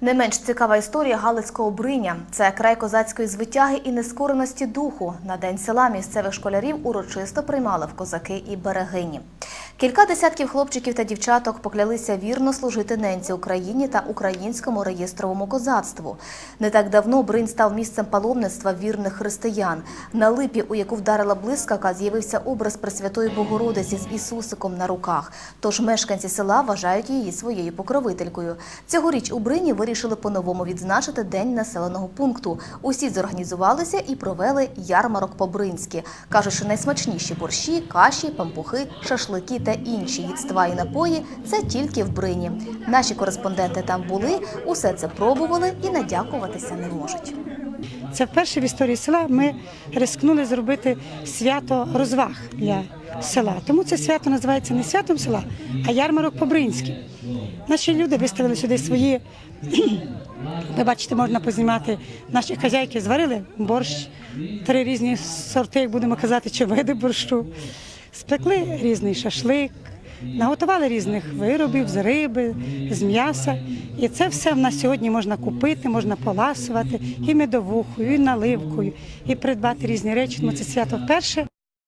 Не менш цікава історія Галицького бриня. Це край козацької звитяги і нескореності духу. На день села місцевих школярів урочисто приймали в козаки і берегині. Кілька десятків хлопчиків та дівчаток поклялися вірно служити ненці Україні та українському реєстровому козацтву. Не так давно Бринь став місцем паломництва вірних християн. На липі, у яку вдарила блискавка, з'явився образ Пресвятої Богородиці з Ісусиком на руках. Тож мешканці села вважають її своєю покровителькою. Цьогоріч у Брині вирішили по-новому відзначити день населеного пункту. Усі зорганізувалися і провели ярмарок по-бринськи. Кажуть, що найсмачніші борщі, каші, пампухи, шашлики та інші їдства і напої це тільки в Брині. Наші кореспонденти там були, усе це пробували і надякуватися не можуть. Це вперше в історії села ми рискнули зробити свято розваг для села. Тому це свято називається не святом села, а ярмарок по-бринськи. Наші люди виставили сюди свої. Ви бачите, можна познімати. Наші хазяйки зварили борщ, три різні сорти, як будемо казати, чи види борщу. Спекли різний шашлик, наготували різних виробів з риби, з м'яса. І це все в нас сьогодні можна купити, можна поласувати і медовухою, і наливкою, і придбати різні речі. Тому це свято вперше.